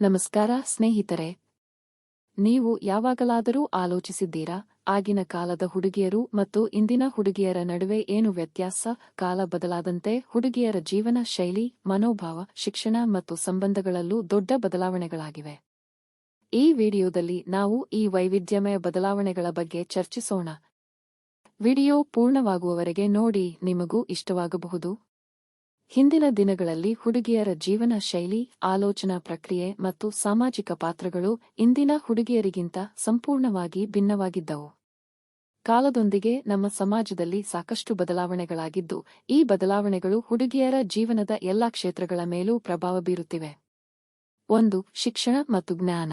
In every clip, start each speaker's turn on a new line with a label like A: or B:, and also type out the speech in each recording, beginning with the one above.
A: ನಮಸ್ಕಾರ ಸ್ನೇಹಿತರೆ. ನೀವು ಯಾವಾಗಲಾದರೂ ಆಲೋಚಿಸಿದ್ದೀರಾ? ಆಗಿನ ಕಾಲದ ಹುಡುಗಿಯರು ಮತ್ತು ಇಂದಿನ ಹುಡುಗಿಯರ ನಡುವೆ ಏನು ವ್ಯತ್ಯಾಸ? ಕಾಲ ಬದಲಾದಂತೆ ಹುಡುಗಿಯರ ಜೀವನ ಶೈಲಿ, ಮನೋಭಾವ, ಶಿಕ್ಷಣ ಮತ್ತು ಸಂಬಂಧಗಳಲ್ಲೂ ದೊಡ್ಡ ಬದಲಾವಣೆಗಳಾಗಿವೆ. ಈ ವಿಡಿಯೋದಲ್ಲಿ ನಾವು ಈ ವೈವಿಧ್ಯಮಯ ಬದಲಾವಣೆಗಳ ಬಗ್ಗೆ ಚರ್ಚಿಸೋಣ. ವಿಡಿಯೋ ಪೂರ್ಣವಾಗುವವರೆಗೆ ನೋಡಿ, ನಿಮಗೂ ಇಷ್ಟವಾಗಬಹುದು. ಹಿಂದಿನ ದಿನಗಳಲ್ಲಿ ಹುಡುಗಿಯರ ಜೀವನ ಶೈಲಿ, ಆಲೋಚನಾ ಪ್ರಕ್ರಿಯೆ ಮತ್ತು ಸಾಮಾಜಿಕ ಪಾತ್ರಗಳು ಇಂದಿನ ಹುಡುಗಿಯರಿಗಿಂತ ಸಂಪೂರ್ಣವಾಗಿ ಭಿನ್ನವಾಗಿದ್ದವು. ಕಾಲದೊಂದಿಗೆ ನಮ್ಮ ಸಮಾಜದಲ್ಲಿ ಸಾಕಷ್ಟು ಬದಲಾವಣೆಗಳಾಗಿದ್ದು, ಈ ಬದಲಾವಣೆಗಳು ಹುಡುಗಿಯರ ಜೀವನದ ಎಲ್ಲಾ ಕ್ಷೇತ್ರಗಳ ಮೇಲೂ ಪ್ರಭಾವ ಬೀರುತ್ತಿವೆ. ಒಂದು, ಶಿಕ್ಷಣ ಮತ್ತು ಜ್ಞಾನ.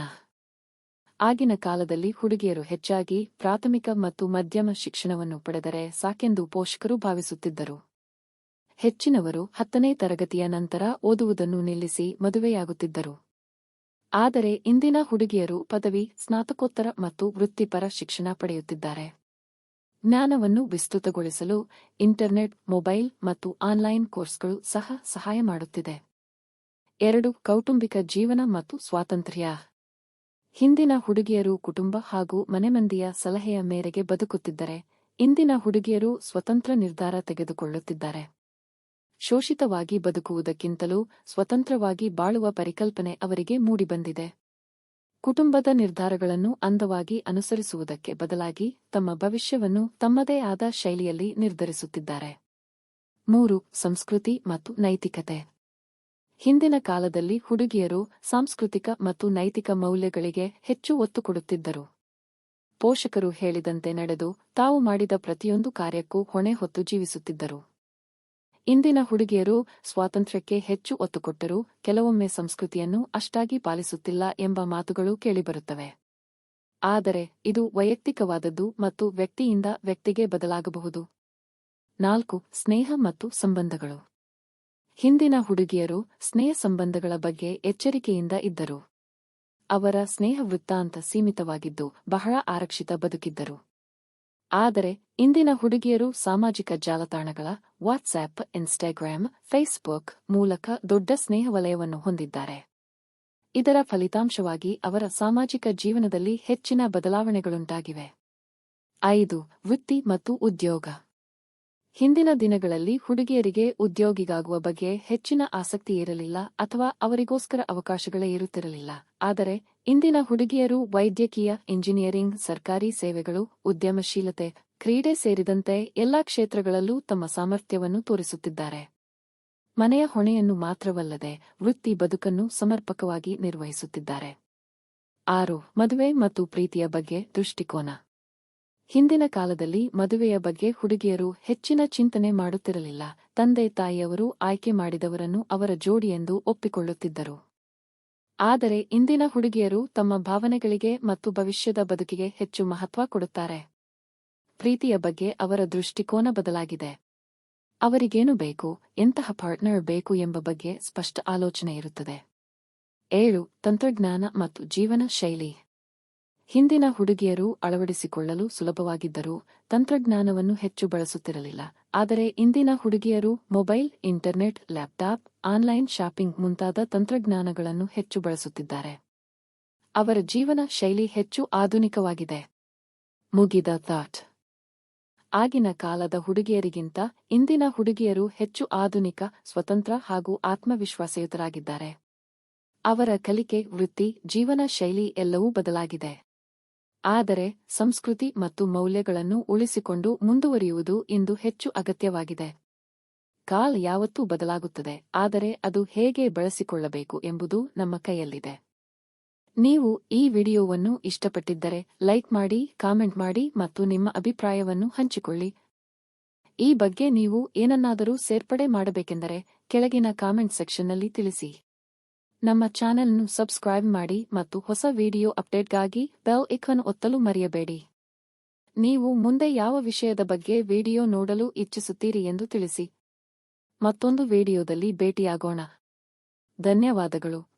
A: ಆಗಿನ ಕಾಲದಲ್ಲಿ ಹುಡುಗಿಯರು ಹೆಚ್ಚಾಗಿ ಪ್ರಾಥಮಿಕ ಮತ್ತು ಮಧ್ಯಮ ಶಿಕ್ಷಣವನ್ನು ಪಡೆದರೆ ಸಾಕೆಂದು ಪೋಷಕರು ಭಾವಿಸುತ್ತಿದ್ದರು. ಹೆಚ್ಚಿನವರು ಹತ್ತನೇ ತರಗತಿಯ ನಂತರ ಓದುವುದನ್ನು ನಿಲ್ಲಿಸಿ ಮದುವೆಯಾಗುತ್ತಿದ್ದರು. ಆದರೆ ಇಂದಿನ ಹುಡುಗಿಯರು ಪದವಿ, ಸ್ನಾತಕೋತ್ತರ ಮತ್ತು ವೃತ್ತಿಪರ ಶಿಕ್ಷಣ ಪಡೆಯುತ್ತಿದ್ದಾರೆ. ಜ್ಞಾನವನ್ನು ವಿಸ್ತೃತಗೊಳಿಸಲು ಇಂಟರ್ನೆಟ್, ಮೊಬೈಲ್ ಮತ್ತು ಆನ್ಲೈನ್ ಕೋರ್ಸ್ಗಳು ಸಹ ಸಹಾಯ ಮಾಡುತ್ತಿದೆ. ಎರಡು, ಕೌಟುಂಬಿಕ ಜೀವನ ಮತ್ತು ಸ್ವಾತಂತ್ರ್ಯ. ಹಿಂದಿನ ಹುಡುಗಿಯರು ಕುಟುಂಬ ಹಾಗೂ ಮನೆಮಂದಿಯ ಸಲಹೆಯ ಮೇರೆಗೆ ಬದುಕುತ್ತಿದ್ದರೆ, ಇಂದಿನ ಹುಡುಗಿಯರು ಸ್ವತಂತ್ರ ನಿರ್ಧಾರ ತೆಗೆದುಕೊಳ್ಳುತ್ತಿದ್ದಾರೆ. ಶೋಷಿತವಾಗಿ ಬದುಕುವುದಕ್ಕಿಂತಲೂ ಸ್ವತಂತ್ರವಾಗಿ ಬಾಳುವ ಪರಿಕಲ್ಪನೆ ಅವರಿಗೆ ಮೂಡಿಬಂದಿದೆ. ಕುಟುಂಬದ ನಿರ್ಧಾರಗಳನ್ನು ಅಂದವಾಗಿ ಅನುಸರಿಸುವುದಕ್ಕೆ ಬದಲಾಗಿ ತಮ್ಮ ಭವಿಷ್ಯವನ್ನು ತಮ್ಮದೇ ಆದ ಶೈಲಿಯಲ್ಲಿ ನಿರ್ಧರಿಸುತ್ತಿದ್ದಾರೆ. ಮೂರು, ಸಂಸ್ಕೃತಿ ಮತ್ತು ನೈತಿಕತೆ. ಹಿಂದಿನ ಕಾಲದಲ್ಲಿ ಹುಡುಗಿಯರು ಸಾಂಸ್ಕೃತಿಕ ಮತ್ತು ನೈತಿಕ ಮೌಲ್ಯಗಳಿಗೆ ಹೆಚ್ಚು ಒತ್ತು ಕೊಡುತ್ತಿದ್ದರು. ಪೋಷಕರು ಹೇಳಿದಂತೆ ನಡೆದು ತಾವು ಮಾಡಿದ ಪ್ರತಿಯೊಂದು ಕಾರ್ಯಕ್ಕೂ ಹೊಣೆ ಹೊತ್ತು ಜೀವಿಸುತ್ತಿದ್ದರು. ಇಂದಿನ ಹುಡುಗಿಯರು ಸ್ವಾತಂತ್ರ್ಯಕ್ಕೆ ಹೆಚ್ಚು ಒತ್ತು ಕೊಟ್ಟರೂ ಕೆಲವೊಮ್ಮೆ ಸಂಸ್ಕೃತಿಯನ್ನು ಅಷ್ಟಾಗಿ ಪಾಲಿಸುತ್ತಿಲ್ಲ ಎಂಬ ಮಾತುಗಳು ಕೇಳಿಬರುತ್ತವೆ. ಆದರೆ ಇದು ವೈಯಕ್ತಿಕವಾದದ್ದು ಮತ್ತು ವ್ಯಕ್ತಿಯಿಂದ ವ್ಯಕ್ತಿಗೆ ಬದಲಾಗಬಹುದು. ನಾಲ್ಕು, ಸ್ನೇಹ ಮತ್ತು ಸಂಬಂಧಗಳು. ಹಿಂದಿನ ಹುಡುಗಿಯರು ಸ್ನೇಹ ಸಂಬಂಧಗಳ ಬಗ್ಗೆ ಎಚ್ಚರಿಕೆಯಿಂದ ಇದ್ದರು. ಅವರ ಸ್ನೇಹ ವೃತ್ತಾಂತ ಸೀಮಿತವಾಗಿದ್ದು ಬಹಳ ಆರಕ್ಷಿತ ಬದುಕಿದ್ದರು. ಆದರೆ, ಇಂದಿನ ಹುಡುಗಿಯರು ಸಾಮಾಜಿಕ ಜಾಲತಾಣಗಳ ವಾಟ್ಸ್ಆಪ್ ಇನ್ಸ್ಟಾಗ್ರಾಮ್ ಫೇಸ್ಬುಕ್ ಮೂಲಕ ದೊಡ್ಡ ಸ್ನೇಹ ವಲಯವನ್ನು ಹೊಂದಿದ್ದಾರೆ. ಇದರ ಫಲಿತಾಂಶವಾಗಿ ಅವರ ಸಾಮಾಜಿಕ ಜೀವನದಲ್ಲಿ ಹೆಚ್ಚಿನ ಬದಲಾವಣೆಗಳುಂಟಾಗಿವೆ. ಐದು, ವೃತ್ತಿ ಮತ್ತು ಉದ್ಯೋಗ. ಹಿಂದಿನ ದಿನಗಳಲ್ಲಿ ಹುಡುಗಿಯರಿಗೆ ಉದ್ಯೋಗಿಗಾಗುವ ಬಗ್ಗೆ ಹೆಚ್ಚಿನ ಆಸಕ್ತಿ ಇರಲಿಲ್ಲ ಅಥವಾ ಅವರಿಗೋಸ್ಕರ ಅವಕಾಶಗಳೇ ಇರುತ್ತಿರಲಿಲ್ಲ. ಆದರೆ, ಇಂದಿನ ಹುಡುಗಿಯರು ವೈದ್ಯಕೀಯ, ಇಂಜಿನಿಯರಿಂಗ್, ಸರ್ಕಾರಿ ಸೇವೆಗಳು, ಉದ್ಯಮಶೀಲತೆ, ಕ್ರೀಡೆ ಸೇರಿದಂತೆ ಎಲ್ಲಾ ಕ್ಷೇತ್ರಗಳಲ್ಲೂ ತಮ್ಮ ಸಾಮರ್ಥ್ಯವನ್ನು ತೋರಿಸುತ್ತಿದ್ದಾರೆ. ಮನೆಯ ಹೊಣೆಯನ್ನು ಮಾತ್ರವಲ್ಲದೆ ವೃತ್ತಿ ಬದುಕನ್ನು ಸಮರ್ಪಕವಾಗಿ ನಿರ್ವಹಿಸುತ್ತಿದ್ದಾರೆ. ಆರು, ಮದುವೆ ಮತ್ತು ಪ್ರೀತಿಯ ಬಗ್ಗೆ ದೃಷ್ಟಿಕೋನ. ಹಿಂದಿನ ಕಾಲದಲ್ಲಿ ಮದುವೆಯ ಬಗ್ಗೆ ಹುಡುಗಿಯರು ಹೆಚ್ಚಿನ ಚಿಂತನೆ ಮಾಡುತ್ತಿರಲಿಲ್ಲ. ತಂದೆ ತಾಯಿಯವರು ಆಯ್ಕೆ ಮಾಡಿದವರನ್ನು ಅವರ ಜೋಡಿಯೆಂದು ಒಪ್ಪಿಕೊಳ್ಳುತ್ತಿದ್ದರು. ಆದರೆ ಇಂದಿನ ಹುಡುಗಿಯರು ತಮ್ಮ ಭಾವನೆಗಳಿಗೆ ಮತ್ತು ಭವಿಷ್ಯದ ಬದುಕಿಗೆ ಹೆಚ್ಚು ಮಹತ್ವ ಕೊಡುತ್ತಾರೆ. ಪ್ರೀತಿಯ ಬಗ್ಗೆ ಅವರ ದೃಷ್ಟಿಕೋನ ಬದಲಾಗಿದೆ. ಅವರಿಗೇನು ಬೇಕು, ಎಂತಹ ಪಾರ್ಟ್ನರ್ ಬೇಕು ಎಂಬ ಬಗ್ಗೆ ಸ್ಪಷ್ಟ ಆಲೋಚನೆ ಇರುತ್ತದೆ. ಏಳು, ತಂತ್ರಜ್ಞಾನ ಮತ್ತು ಜೀವನ ಶೈಲಿ. ಹಿಂದಿನ ಹುಡುಗಿಯರು ಅಳವಡಿಸಿಕೊಳ್ಳಲು ಸುಲಭವಾಗಿದ್ದರೂ ತಂತ್ರಜ್ಞಾನವನ್ನು ಹೆಚ್ಚು ಬಳಸುತ್ತಿರಲಿಲ್ಲ. ಆದರೆ ಇಂದಿನ ಹುಡುಗಿಯರು mobile, internet, laptop, online shopping ಮುಂತಾದ ತಂತ್ರಜ್ಞಾನಗಳನ್ನು ಹೆಚ್ಚು ಬಳಸುತ್ತಿದ್ದಾರೆ. ಅವರ ಜೀವನ ಶೈಲಿ ಹೆಚ್ಚು ಆಧುನಿಕವಾಗಿದೆ. ಮುಗಿದ ಥಾಟ್. ಆಗಿನ ಕಾಲದ ಹುಡುಗಿಯರಿಗಿಂತ ಇಂದಿನ ಹುಡುಗಿಯರು ಹೆಚ್ಚು ಆಧುನಿಕ, ಸ್ವತಂತ್ರ ಹಾಗೂ ಆತ್ಮವಿಶ್ವಾಸಯುತರಾಗಿದ್ದಾರೆ. ಅವರ ಕಲಿಕೆ, ವೃತ್ತಿ, ಜೀವನ ಶೈಲಿ ಎಲ್ಲವೂ ಬದಲಾಗಿದೆ. ಆದರೆ ಸಂಸ್ಕೃತಿ ಮತ್ತು ಮೌಲ್ಯಗಳನ್ನು ಉಳಿಸಿಕೊಂಡು ಮುಂದುವರಿಯುವುದು ಇಂದು ಹೆಚ್ಚು ಅಗತ್ಯವಾಗಿದೆ. ಕಾಲ್ ಯಾವತ್ತೂ ಬದಲಾಗುತ್ತದೆ, ಆದರೆ ಅದು ಹೇಗೆ ಬಳಸಿಕೊಳ್ಳಬೇಕು ಎಂಬುದು ನಮ್ಮ ಕೈಯಲ್ಲಿದೆ. ನೀವು ಈ ವಿಡಿಯೋವನ್ನು ಇಷ್ಟಪಟ್ಟಿದ್ದರೆ ಲೈಕ್ ಮಾಡಿ, ಕಾಮೆಂಟ್ ಮಾಡಿ ಮತ್ತು ನಿಮ್ಮ ಅಭಿಪ್ರಾಯವನ್ನು ಹಂಚಿಕೊಳ್ಳಿ. ಈ ಬಗ್ಗೆ ನೀವು ಏನನ್ನಾದರೂ ಸೇರ್ಪಡೆ ಮಾಡಬೇಕೆಂದರೆ ಕೆಳಗಿನ ಕಾಮೆಂಟ್ ಸೆಕ್ಷನ್ನಲ್ಲಿ ತಿಳಿಸಿ. ನಮ್ಮ ಚಾನೆಲ್ನು ಸಬ್ಸ್ಕ್ರೈಬ್ ಮಾಡಿ ಮತ್ತು ಹೊಸ ವಿಡಿಯೋ ಅಪ್ಡೇಟ್ಗಾಗಿ ಬೆಲ್ ಇಖನ್ ಒತ್ತಲು ಮರೆಯಬೇಡಿ. ನೀವು ಮುಂದೆ ಯಾವ ವಿಷಯದ ಬಗ್ಗೆ ವಿಡಿಯೋ ನೋಡಲು ಇಚ್ಛಿಸುತ್ತೀರಿ ಎಂದು ತಿಳಿಸಿ. ಮತ್ತೊಂದು ವಿಡಿಯೋದಲ್ಲಿ ಭೇಟಿಯಾಗೋಣ. ಧನ್ಯವಾದಗಳು.